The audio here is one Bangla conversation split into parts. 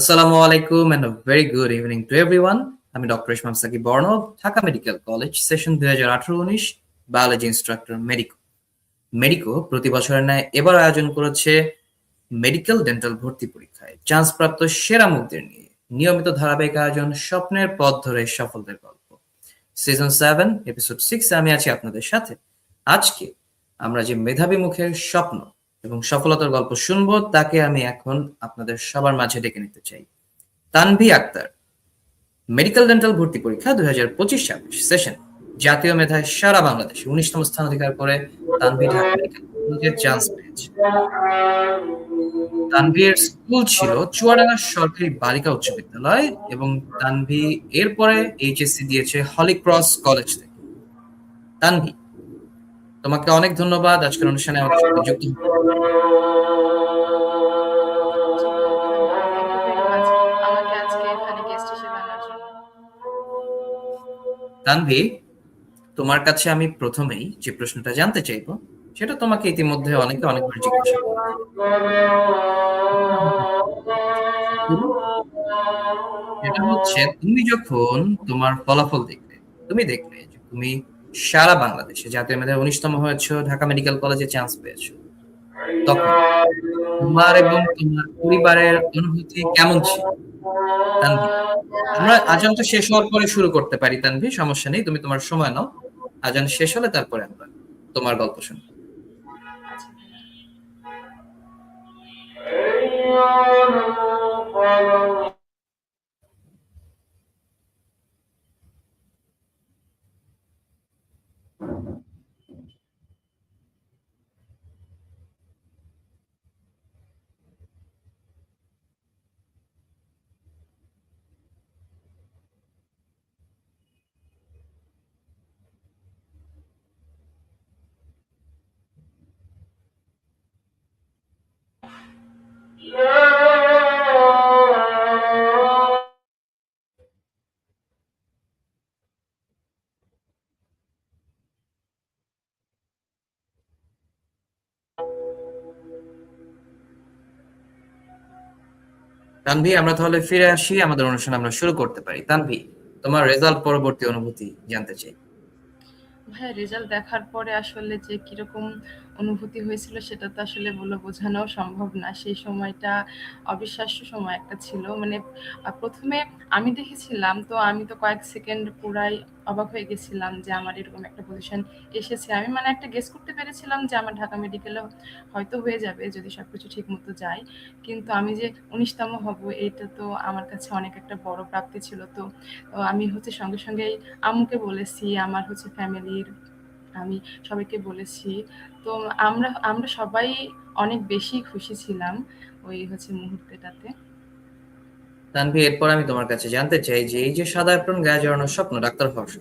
আসসালামু আলাইকুম and very good evening to everyone আমি doctor Ismam Sakib Barnab Dhaka medical college session দুই হাজার আঠারো উনিশ বায়োলজি ইনস্ট্রাক্টর মেডিকো মেডিকো প্রতি বছরের ন্যায় এবার আয়োজন করেছে মেডিকেল ডেন্টাল ভর্তি পরীক্ষায়। চান্সপ্রাপ্ত সেরা মুখদের নিয়ে নিয়মিত ধারাবাহিক আয়োজন স্বপ্নের পথ ধরে সফলদের গল্প। সিজন সেভেন এপিসোড সিক্স আমি আছি আপনাদের সাথে। আজকে আমরা যে মেধাবী মুখের স্বপ্ন এবং সফলতার গল্প শুনব, তাকে আমি এখন আপনাদের সবার মাঝে ডেকে নিতে চাই। তানভি আক্তার, মেডিকেল ডেন্টাল ভর্তি পরীক্ষা দুই হাজার পঁচিশ ছাব্বিশ সেশন। জাতীয় মেধায় সারা বাংলাদেশ উনিশতম স্থান অধিকার করে তানভি ঢাকা চান্স পেয়েছে। তানভীর স্কুল ছিল চুয়াডাঙ্গা সরকারি বালিকা উচ্চ বিদ্যালয় এবং তানভি এরপরে এইচএসসি দিয়েছে হলি ক্রস কলেজ থেকে। তানভি তোমাকে অনেক ধন্যবাদ আজকের অনুষ্ঠানে আমাদের সাথে যুক্ত তানভি তোমার কাছে আমি প্রথমেই যে প্রশ্নটা জানতে চাইব সেটা তোমাকে ইতিমধ্যে অনেকে অনেকবার জিজ্ঞাসা। সেটা হচ্ছে তুমি যখন তোমার ফলাফল দেখবে তুমি দেখবে তুমি সারা বাংলাদেশে। জাতীয় মেধায় উনিশতম হয়েছে ঢাকা মেডিকেল কলেজে চান্স পেয়েছ। তখন তোমার এবং তোমার পরিবারের অনুভূতি কেমন ছিল? আমরা আজান তো শেষ হওয়ার পরে শুরু করতে পারি তানভি সমস্যা নেই, তুমি তোমার সময় নাও। আজান শেষ হলে তারপরে আমরা তোমার গল্প শুনব। আচ্ছা তানভি, আমরা তাহলে ফিরে আসি, আমাদের অনুষ্ঠান আমরা শুরু করতে পারি। তানভি, তোমার রেজাল্ট পরবর্তী অনুভূতি জানতে চাই। ভাইয়া রেজাল্ট দেখার পরে আসলে যে কীরকম অনুভূতি হয়েছিল সেটা তো আসলে বলে বোঝানো সম্ভব না। সেই সময়টা অবিশ্বাস্য সময় একটা ছিল। মানে প্রথমে আমি দেখেছিলাম, তো আমি তো কয়েক সেকেন্ড পুরাই অবাক হয়ে গেছিলাম যে আমার এরকম একটা পজিশন এসেছে। আমি মানে একটা গেস করতে পেরেছিলাম যে আমার ঢাকা মেডিকেলে হয়তো হয়ে যাবে যদি সবকিছু ঠিক মতো যায়। কিন্তু আমি যে উনিশতম হব এটা তো আমার কাছে অনেক একটা বড় প্রাপ্তি ছিল। তো তো আমি হচ্ছে সঙ্গে সঙ্গেই আম্মুকে বলেছি, আমার হচ্ছে ফ্যামিলির আমি সবাইকে বলেছি। তো আমরা আমরা সবাই অনেক বেশি খুশি ছিলাম ওই হচ্ছে মুহূর্তেটাতে। তানভি, এরপর আমি তোমার কাছে জানতে চাই যে এই যে সাদা অ্যাপ্রন গায়ে জড়ানোর স্বপ্ন, ডাক্তার হর্ষ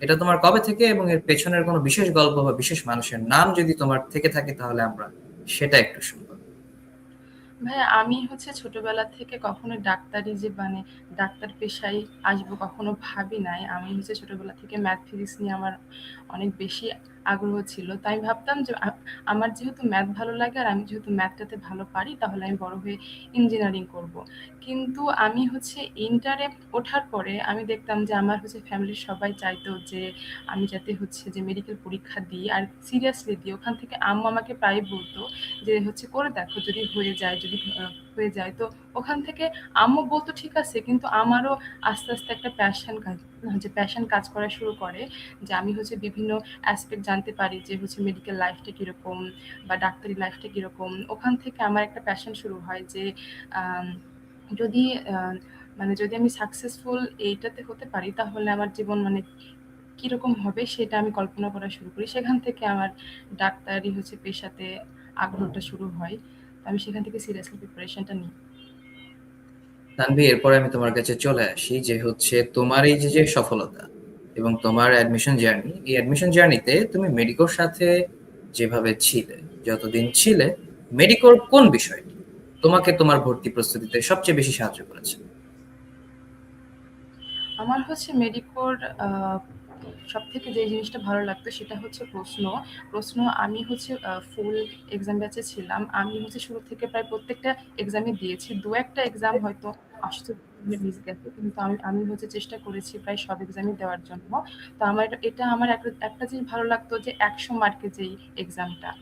এটা তোমার কবে থেকে এবং এর পেছনের কোনো বিশেষ গল্প বা বিশেষ মানুষের নাম যদি তোমার থেকে থাকে তাহলে আমরা সেটা একটু শুনব। ভাই, আমি হচ্ছে ছোটবেলা থেকে কখনো ডাক্তারি যে মানে ডাক্তার পেশায় আসব কখনো ভাবি নাই। আমি হচ্ছে ছোটবেলা থেকে ম্যাথ, ফিজিক্স নিয়ে আমার অনেক বেশি আগ্রহ ছিল। তাই আমি ভাবতাম যে আমার যেহেতু ম্যাথ ভালো লাগে আর আমি যেহেতু ম্যাথটাতে ভালো পারি, তাহলে আমি বড় হয়ে ইঞ্জিনিয়ারিং করব। কিন্তু আমি হচ্ছে ইন্টারে ওঠার পরে আমি দেখতাম যে, আমার হচ্ছে ফ্যামিলির সবাই চাইতো যে, আমি যাতে হচ্ছে যে মেডিকেল পরীক্ষা দিই। আর সিরিয়াসলি দিই। ওখান থেকে আম্মু আমাকে প্রায় বলতো যে, হচ্ছে করে দেখো যদি হয়ে যায়, যদি হয়ে যায়। তো ওখান থেকে আম্মু বলতো, ঠিক আছে, কিন্তু আমারও আস্তে আস্তে একটা প্যাশন কাজ যে প্যাশন কাজ করা শুরু করে যে আমি হচ্ছে বিভিন্ন অ্যাসপেক্ট জানতে পারি যে হচ্ছে মেডিকেল লাইফটা কীরকম বা ডাক্তারি লাইফটা কীরকম। ওখান থেকে আমার একটা প্যাশন শুরু হয় যে যদি মানে যদি আমি সাকসেসফুল এইটাতে হতে পারি, তাহলে আমার জীবন মানে কীরকম হবে সেটা আমি কল্পনা করা শুরু করি। সেখান থেকে আমার ডাক্তারি হচ্ছে পেশাতে আগ্রহটা শুরু হয়। আমি সেখান থেকে সিরিয়াসলি প্রিপারেশনটা নিই। তানভি এরপরে আমি তোমার কাছে চলে আসি যে হচ্ছে তোমার এই যে যে সফলতা এবং তোমার অ্যাডমিশন জার্নি এই অ্যাডমিশন জার্নিতে তুমি মেডিকোর সাথে যেভাবে ছিলে যতদিন ছিলে মেডিকোর কোন বিষয়টি তোমাকে তোমার ভর্তি প্রস্তুতিতে সবচেয়ে বেশি সাহায্য করেছে? আমার হচ্ছে মেডিকোর লাগতো সবথেকে যে জিনিসটা ভালো লাগতো সেটা হচ্ছে প্রশ্ন। প্রশ্ন, আমি হচ্ছে ফুল এক্সাম ব্যাচে ছিলাম। আমি হচ্ছে শুরু থেকে প্রায় প্রত্যেকটা এক্সামে দিয়েছি। দু একটা এক্সাম হয়তো আসতে। মিস গেছে কিন্তু আমি আমি হচ্ছে চেষ্টা করেছি প্রায় সব এক্সামই দেওয়ার জন্য। তো আমার এটা- আমার একটা জিনিস ভালো লাগতো যে একশো মার্কের যেই এক্সামটা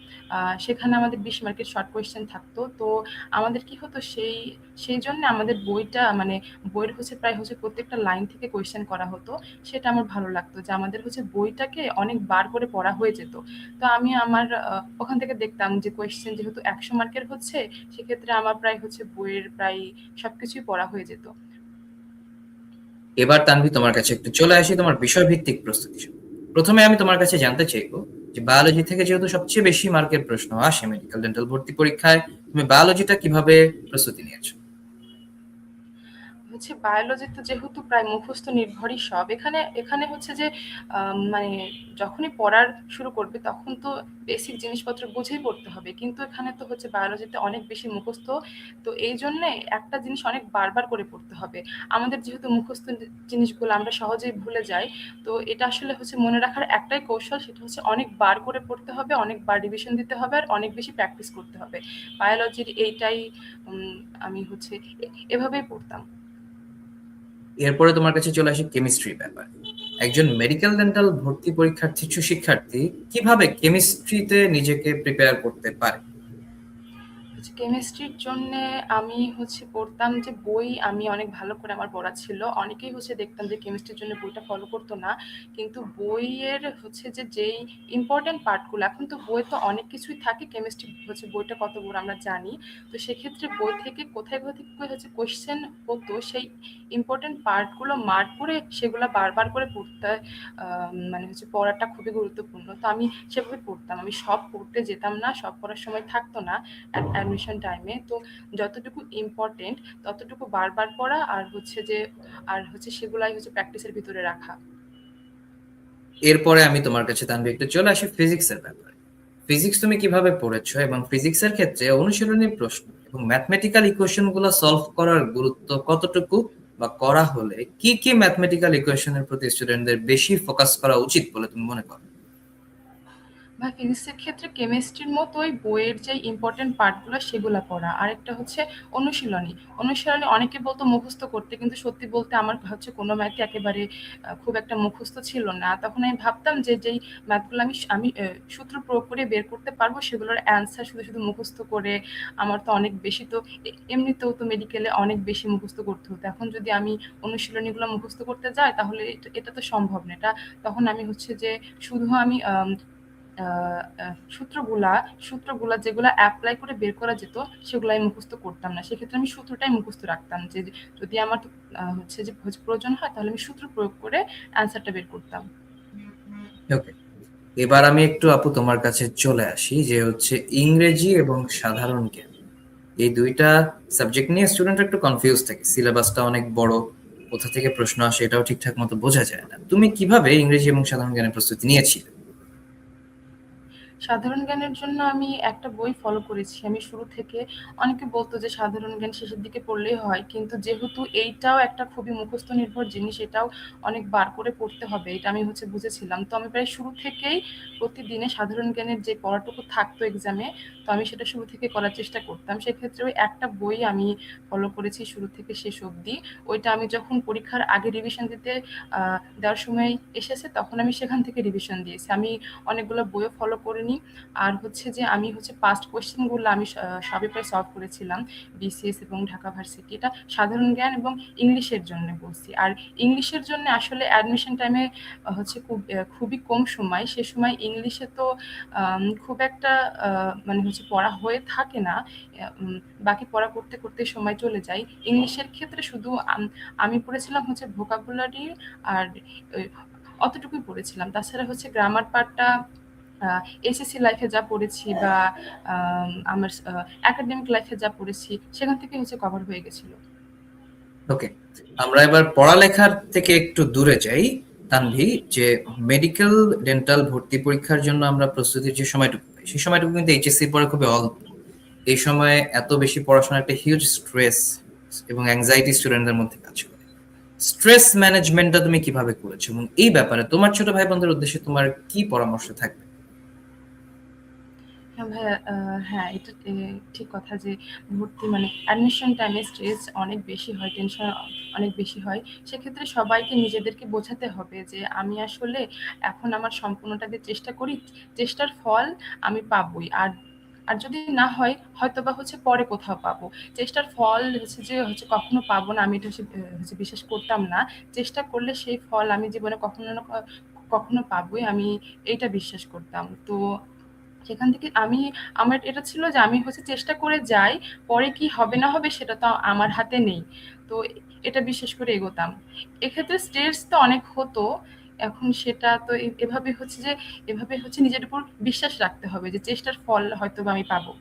সেখানে আমাদের বিশ মার্কের শর্ট কোয়েশ্চেন থাকতো। তো আমাদের কি হতো, সেই সেই জন্য আমাদের বইটা মানে বইয়ের হচ্ছে প্রায় হচ্ছে প্রত্যেকটা লাইন থেকে কোয়েশ্চেন করা হতো। সেটা আমার ভালো লাগতো যে আমাদের হচ্ছে বইটাকে অনেক বার করে পড়া হয়ে যেত। তো আমি আমার ওখান থেকে দেখতাম যে কোয়েশ্চেন যেহেতু একশো মার্কের হচ্ছে, সেক্ষেত্রে আমার প্রায় হচ্ছে বইয়ের প্রায় সবকিছুই পড়া হয়ে যেত। এবার তানভি তোমার কাছে একটু চলে আসি তোমার বিষয় ভিত্তিক প্রস্তুতি প্রথমে আমি তোমার কাছে জানতে চাইব যে বায়োলজি থেকে যেহেতু সবচেয়ে বেশি মার্কের প্রশ্ন আসে মেডিকেল ডেন্টাল ভর্তি পরীক্ষায়, তুমি বায়োলজিটা কীভাবে প্রস্তুতি নিয়েছো? হচ্ছে বায়োলজি তো যেহেতু প্রায় মুখস্থ নির্ভরই সব, এখানে এখানে হচ্ছে যে মানে যখনই পড়ার শুরু করবে তখন তো বেসিক জিনিসপত্র বুঝেই পড়তে হবে, কিন্তু এখানে তো হচ্ছে বায়োলজিতে অনেক বেশি মুখস্থ, তো এই জন্যে একটা জিনিস অনেক বারবার করে পড়তে হবে। আমাদের যেহেতু মুখস্থ জিনিসগুলো আমরা সহজেই ভুলে যাই, তো এটা আসলে হচ্ছে মনে রাখার একটাই কৌশল, সেটা হচ্ছে অনেক বার করে পড়তে হবে, অনেক বার রিভিশন দিতে হবে আর অনেক বেশি প্র্যাকটিস করতে হবে। বায়োলজির এইটাই আমি হচ্ছে এভাবেই পড়তাম। এরপরে তোমার কাছে চলে আসে কেমিস্ট্রি ব্যাপার। একজন মেডিকেল ডেন্টাল ভর্তি পরীক্ষার্থী, শিক্ষার্থী কীভাবে কেমিস্ট্রিতে নিজেকে প্রিপেয়ার করতে পারে? কেমিস্ট্রির জন্য আমি হচ্ছে পড়তাম যে বই আমি অনেক ভালো করে আমার পড়া ছিল। অনেকেই হচ্ছে দেখতাম যে কেমিস্ট্রির জন্য বইটা ফলো করতো না। কিন্তু বইয়ের হচ্ছে যে যেই ইম্পর্টেন্ট পার্টগুলো এখন তো বই তো অনেক কিছুই থাকে। কেমিস্ট্রি হচ্ছে বইটা কত বড় আমরা জানি। তো সেক্ষেত্রে বই থেকে কোথায় কোথায় হচ্ছে কোয়েশ্চেন হতো, সেই ইম্পর্টেন্ট পার্টগুলো মার্ক করে সেগুলো বারবার করে পড়তে মানে হচ্ছে পড়াটা খুবই গুরুত্বপূর্ণ। তো আমি সেভাবে পড়তাম। আমি সব পড়তে যেতাম না, সব পড়ার সময় থাকতো না। অ্যাডমিশন টাইমে তো যতটুকু ইম্পর্টেন্ট ততটুকু বারবার পড়া আর হচ্ছে যে, আর হচ্ছে সেগুলাই হচ্ছে প্র্যাকটিসের ভিতরে রাখা। এরপরে আমি তোমার কাছে তানভি একটু চলে আসি ফিজিক্সের ব্যাপারে। ফিজিক্স তুমি কীভাবে পড়েছো এবং ফিজিক্সের ক্ষেত্রে অনুশীলনী প্রশ্ন এবং ম্যাথমেটিক্যাল ইকুয়েশনগুলো সলভ করার গুরুত্ব কতটুকু বা করা হলে কি কি ম্যাথমেটিক্যাল ইকুয়েশনের প্রতি স্টুডেন্টদের বেশি ফোকাস করা উচিত বলে তুমি মনে করো? বা ফিজিক্সের ক্ষেত্রে কেমিস্ট্রির মতোই বইয়ের যে ইম্পর্টেন্ট পার্টগুলো সেগুলো পড়া। আরেকটা হচ্ছে অনুশীলনী। অনুশীলনী অনেকে বলতো মুখস্থ করতে, কিন্তু সত্যি বলতে আমার হচ্ছে কোনো ম্যাথই একেবারে খুব একটা মুখস্থ ছিল না। তখন আমি ভাবতাম যে যেই ম্যাথগুলো আমি আমি সূত্র প্রয়োগ করে বের করতে পারব, সেগুলোর অ্যান্সার শুধু শুধু মুখস্থ করে আমার তো অনেক বেশি তো এমনিতেও তো মেডিকেলে অনেক বেশি মুখস্থ করতে হতো। এখন যদি আমি অনুশীলনীগুলো মুখস্থ করতে যাই, তাহলে এটা- তো সম্ভব না। এটা, তখন আমি হচ্ছে যে শুধু আমি সূত্রগুলা সূত্রগুলা যেগুলা অ্যাপ্লাই করে বের করা যেত সেগুলো আমি মুখস্থ করতাম না। সেক্ষেত্রে আমি সূত্রটাই মুখস্থ রাখতাম যে যদি আমার হচ্ছে যে প্রয়োজন হয়, তাহলে আমি সূত্র প্রয়োগ করে অ্যান্সারটা বের করতাম। ওকে এবার আমি একটু আপু তোমার কাছে চলে আসি, যে হচ্ছে ইংরেজি এবং সাধারণ জ্ঞান। এই দুইটা সাবজেক্ট নিয়ে স্টুডেন্ট একটু কনফিউজ থাকে। সিলেবাসটা অনেক বড়, কোথা থেকে প্রশ্ন আসে এটাও ঠিকঠাক মতো বোঝা যায় না। তুমি কীভাবে ইংরেজি এবং সাধারণ জ্ঞানের প্রস্তুতি নিয়েছিলে? সাধারণ জ্ঞানের জন্য আমি একটা বই ফলো করেছি। আমি শুরু থেকে অনেকে বলতো যে সাধারণ জ্ঞান শেষের দিকে পড়লেই হয়, কিন্তু যেহেতু এইটাও একটা খুবই মুখস্থ নির্ভর জিনিস, এটাও অনেক বার করে পড়তে হবে, এটা আমি হচ্ছে বুঝেছিলাম। তো আমি প্রায় শুরু থেকেই প্রতিদিনে সাধারণ জ্ঞানের যে পড়াটুকু থাকতো এক্সামে তো আমি সেটা শুরু থেকে করার চেষ্টা করতাম। সেক্ষেত্রে ওই একটা বই আমি ফলো করেছি শুরু থেকে শেষ অবধি। ওইটা আমি যখন পরীক্ষার আগে রিভিশন দিতে দেওয়ার সময় এসেছে, তখন আমি সেখান থেকে রিভিশন দিয়েছি। আমি অনেকগুলো বইও ফলো করিনি আর হচ্ছে যে আমি হচ্ছে পাস্ট কোয়েশ্চেনগুলো আমি স- আহ, সবই প্রায় সলভ করেছিলাম বিসিএস এবং ঢাকা ভার্সিটি। এটা সাধারণ জ্ঞান এবং ইংলিশের জন্য বলছি। আর ইংলিশের জন্য আসলে অ্যাডমিশন টাইমে হচ্ছে খুব খুবই কম সময়। সে সময় ইংলিশে তো খুব একটা মানে হচ্ছে পড়া হয়ে থাকে না। বাকি পড়া করতে করতে সময় চলে যায়। ইংলিশের ক্ষেত্রে শুধু আমি পড়েছিলাম হচ্ছে ভোকাবুলারি আর অতটুকুই পড়েছিলাম। তাছাড়া হচ্ছে গ্রামার পার্টটা এসএসসি লাইফে যা পড়েছি বা আম, আমার একাডেমিক লাইফে যা পড়েছি সেখান থেকে হচ্ছে কভার হয়ে গেছিল। ওকে আমরা এবার পড়ালেখার থেকে একটু দূরে যাই তানভি যে মেডিকেল ডেন্টাল ভর্তি পরীক্ষার জন্য আমরা প্রস্তুতির যে সময়টুকু সেই সময়টুকু কিন্তু এইচএসসি পরে খুবই অল্প। এই সময় এত বেশি পড়াশোনা একটা হিউজ স্ট্রেস এবং অ্যাংজাইটি স্টুডেন্টদের মধ্যে কাজ করে। স্ট্রেস ম্যানেজমেন্টটা তুমি কীভাবে করেছ? এবং এই ব্যাপারে তোমার ছোট ভাই বোনদের উদ্দেশ্যে তোমার কি পরামর্শ থাকবে? ভাইয়া হ্যাঁ এটা ঠিক কথা যে ভর্তি মানে অ্যাডমিশন টাইমে স্ট্রেস অনেক বেশি হয় টেনশন অনেক বেশি হয়। সেক্ষেত্রে সবাইকে নিজেদেরকে বোঝাতে হবে যে আমি আসলে এখন আমার সম্পূর্ণটা দিয়ে চেষ্টা করি, চেষ্টার ফল আমি পাবোই। আর আর যদি না হয় হয়তো বা হচ্ছে পরে কোথাও পাবো। চেষ্টার ফল হচ্ছে যে, হচ্ছে কখনো পাবো না, আমি এটা হচ্ছে হচ্ছে বিশ্বাস করতাম না। চেষ্টা করলে সেই ফল আমি জীবনে কখনো না, কখনো পাবোই, আমি এইটা বিশ্বাস করতাম। তো সেখান থেকে আমি, আমার এটা ছিল যে আমি হচ্ছে চেষ্টা করে যাই, পরে কি হবে না হবে সেটা তো আমার হাতে নেই। তো এটা বিশেষ করে এগোতাম। এক্ষেত্রে স্ট্রেস তো অনেক হতো, এখন সেটা তো এভাবে হচ্ছে যে, এভাবে হচ্ছে নিজের উপর বিশ্বাস রাখতে হবে যে চেষ্টার ফল হয়তো আমি পাবো।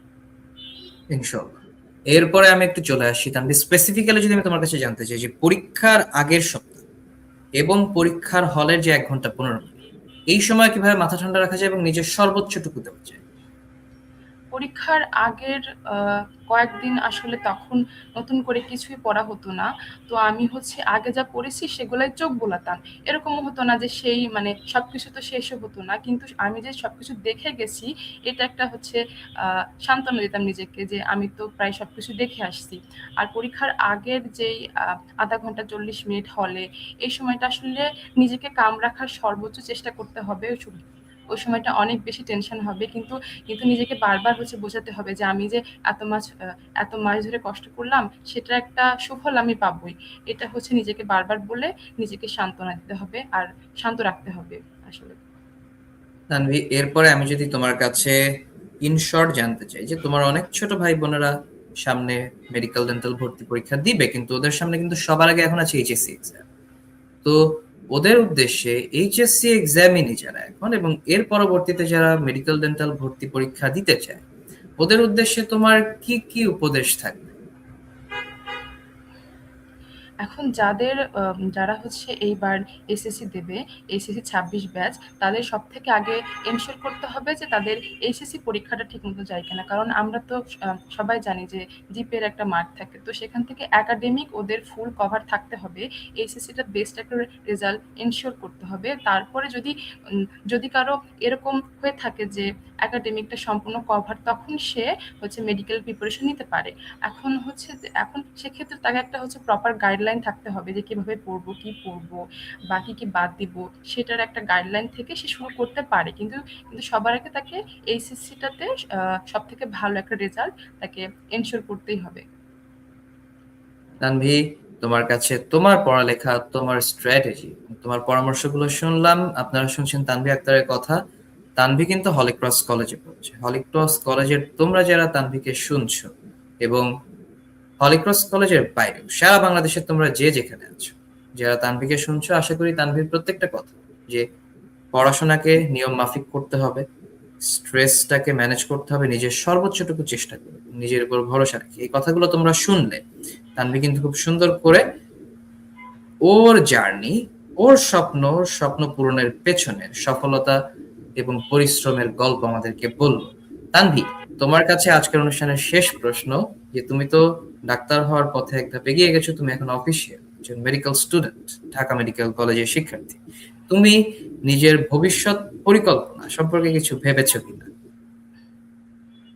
এরপরে আমি একটু চলে আসি তাহলে স্পেসিফিক্যালি যদি আমি তোমার কাছে জানতে চাই যে পরীক্ষার আগের সপ্তাহ এবং পরীক্ষার হলের যে এক ঘণ্টা, পনেরো এই সময় কীভাবে মাথা ঠান্ডা রাখা যায় এবং নিজের সর্বোচ্চটুকু দেওয়া যায়? পরীক্ষার আগের কয়েকদিন আসলে তখন নতুন করে কিছুই পড়া হতো না। তো আমি হচ্ছে আগে যা পড়েছি সেগুলাই চোখ বোলাতাম। এরকমও হতো না যে সেই মানে সবকিছু তো শেষও হতো না। কিন্তু আমি যে সবকিছু দেখে গেছি, এটা একটা হচ্ছে সান্ত্বনা দিতাম নিজেকে যে আমি তো প্রায় সবকিছু দেখে আসছি। আর পরীক্ষার আগের যেই আধা ঘণ্টা চল্লিশ মিনিট হলে, এই সময়টা আসলে নিজেকে কাম রাখার সর্বোচ্চ চেষ্টা করতে হবে। ওই সময়টা অনেক বেশি টেনশন হবে। কিন্তু কিন্তু নিজেকে বারবার হচ্ছে বোঝাতে হবে যে, আমি যে এত মাস এত মাস ধরে কষ্ট করলাম সেটা একটা সুফল আমি পাবই। এটা হচ্ছে নিজেকে বারবার বলে নিজেকে সান্ত্বনা দিতে হবে আর শান্ত রাখতে হবে আসলে। তানভি, এরপরে আমি যদি তোমার কাছে ইন শর্ট জানতে চাই যে, তোমার অনেক ছোট ভাই বোনেরা সামনে মেডিকেল ডেন্টাল ভর্তি পরীক্ষা দিবে, কিন্তু ওদের সামনে কিন্তু সবার আগে এখন আছে এইচএসসি তো ওদের উদ্দেশ্যে এইচএসসি এক্সামিনি যারা এখন এবং এর পরবর্তীতে যারা মেডিকেল ডেন্টাল ভর্তি পরীক্ষা দিতে চায়, ওদের উদ্দেশ্যে তোমার কি কি উপদেশ থাকবে? এখন যাদের যারা হচ্ছে এইবার এসএসসি দেবে এসএসসি ছাব্বিশ ব্যাচ, তাদের সব থেকে আগে এনশিওর করতে হবে যে তাদের এসএসসি পরীক্ষাটা ঠিকমতো যায় কিনা। কারণ আমরা তো সবাই জানি যে জিপের একটা মার্ক থাকে। তো সেখান থেকে একাডেমিক ওদের ফুল কভার থাকতে হবে। এইচএসসিটা বেস্ট একটা রেজাল্ট এনশিওর করতে হবে। তারপরে যদি যদি কারও এরকম হয়ে থাকে যে একাডেমিকটা সম্পূর্ণ কভার তখন সে হচ্ছে মেডিকেল প্রিপারেশন নিতে পারে। এখন হচ্ছে এখন সেক্ষেত্রে তাকে একটা হচ্ছে প্রপার গাইডলাইন থাকতে হবে যে কীভাবে পড়ব, কি পড়ব, বা কি কি বাদ দিব, সেটার একটা গাইডলাইন থেকে সে শুরু করতে পারে। কিন্তু কিন্তু সবার আগে তাকে এইচএসসিটাতে সব থেকে ভালো একটা রেজাল্ট তাকে এনশিওর করতেই হবে। তানভি তোমার কাছে তোমার পড়ালেখা, তোমার স্ট্র্যাটেজি তোমার পরামর্শগুলো শুনলাম। আপনারা শুনছেন তানভি আক্তারের কথা। তানভি কিন্তু হলিক্রস কলেজে পড়ছে। হলিক্রস কলেজের তোমরা যারা তানভিকে শুনছো এবং হলিক্রস কলেজের বাইরেও, সারা বাংলাদেশে তোমরা যে যেখানে আছো, যারা তানভিকে শুনছো, আশা করি তানভির প্রত্যেকটা কথা যে পড়াশোনাকে নিয়ম মাফিক করতে হবে, স্ট্রেসটাকে ম্যানেজ করতে হবে, নিজের সর্বোচ্চটুকু চেষ্টা করে, নিজের উপর ভরসা রেখে। এই কথাগুলো তোমরা শুনলে, তানভি কিন্তু খুব সুন্দর করে ওর জার্নি, ওর স্বপ্ন ওর স্বপ্ন পূরণের পেছনে সফলতা এবং পরিশ্রমের গল্প আমাদেরকে বলল। তানভি, তোমার কাছে আজকের অনুষ্ঠানের শেষ প্রশ্ন, যে তুমি তো ডাক্তার হওয়ার পথে এক ধাপ এগিয়ে গেছো, তুমি এখন অফিসিয়াল একজন মেডিকেল স্টুডেন্ট ঢাকা মেডিকেল কলেজের শিক্ষার্থী। তুমি নিজের ভবিষ্যৎ পরিকল্পনা সম্পর্কে কিছু ভেবেছো কিনা?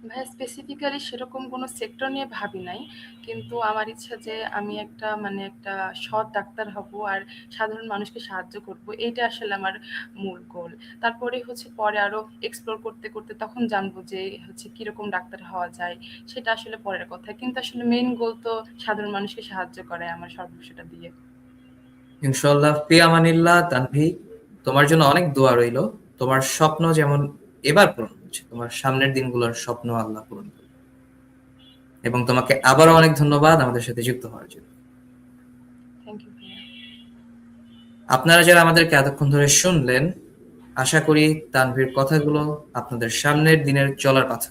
ভাই স্পেসিফিক্যালি সেরকম কোনো সেক্টর নিয়ে ভাবি নাই। কিন্তু আমার ইচ্ছা যে আমি একটা মানে একটা সৎ ডাক্তার হব আর সাধারণ মানুষকে সাহায্য করব, এইটা আসলে আমার মূল গোল তারপরে হচ্ছে পরে আরও এক্সপ্লোর করতে করতে তখন জানব যে হচ্ছে কীরকম ডাক্তার হওয়া যায়, সেটা আসলে পরের কথা। কিন্তু আসলে মেইন গোল তো সাধারণ মানুষকে সাহায্য করে আমার সর্বস্বটা দিয়ে। ইনশাল্লাহ ফিয়ামানিল্লাহ তানভি, তোমার জন্য অনেক দোয়া রইল। তোমার স্বপ্ন যেমন এবার পূরণ তোমার সামনের দিনগুলোর স্বপ্ন আল্লাহ পূরণ করবে এবং তোমাকে আবারও অনেক ধন্যবাদ আমাদের সাথে যুক্ত হওয়ার জন্য। আপনারা যারা আমাদেরকে এতক্ষণ ধরে শুনলেন আশা করি তানভীর কথাগুলো আপনাদের সামনের দিনের চলার কথা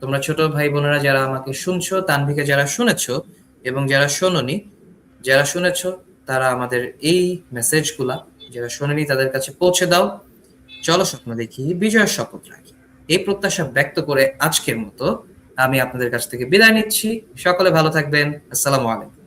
তোমরা ছোট ভাই বোনেরা যারা আমাকে শুনছো তানভীকে যারা শুনেছো এবং যারা শোনোনি যারা শুনেছো তারা আমাদের এই মেসেজগুলা যারা শোনেনি তাদের কাছে পৌঁছে দাও। চলো স্বপ্ন দেখি বিজয়ের শপথ রাখি। এই প্রত্যাশা ব্যক্ত করে আজকের মতো আমি আপনাদের কাছ থেকে বিদায় নিচ্ছি। সকলে ভালো থাকবেন। আসসালামু আলাইকুম।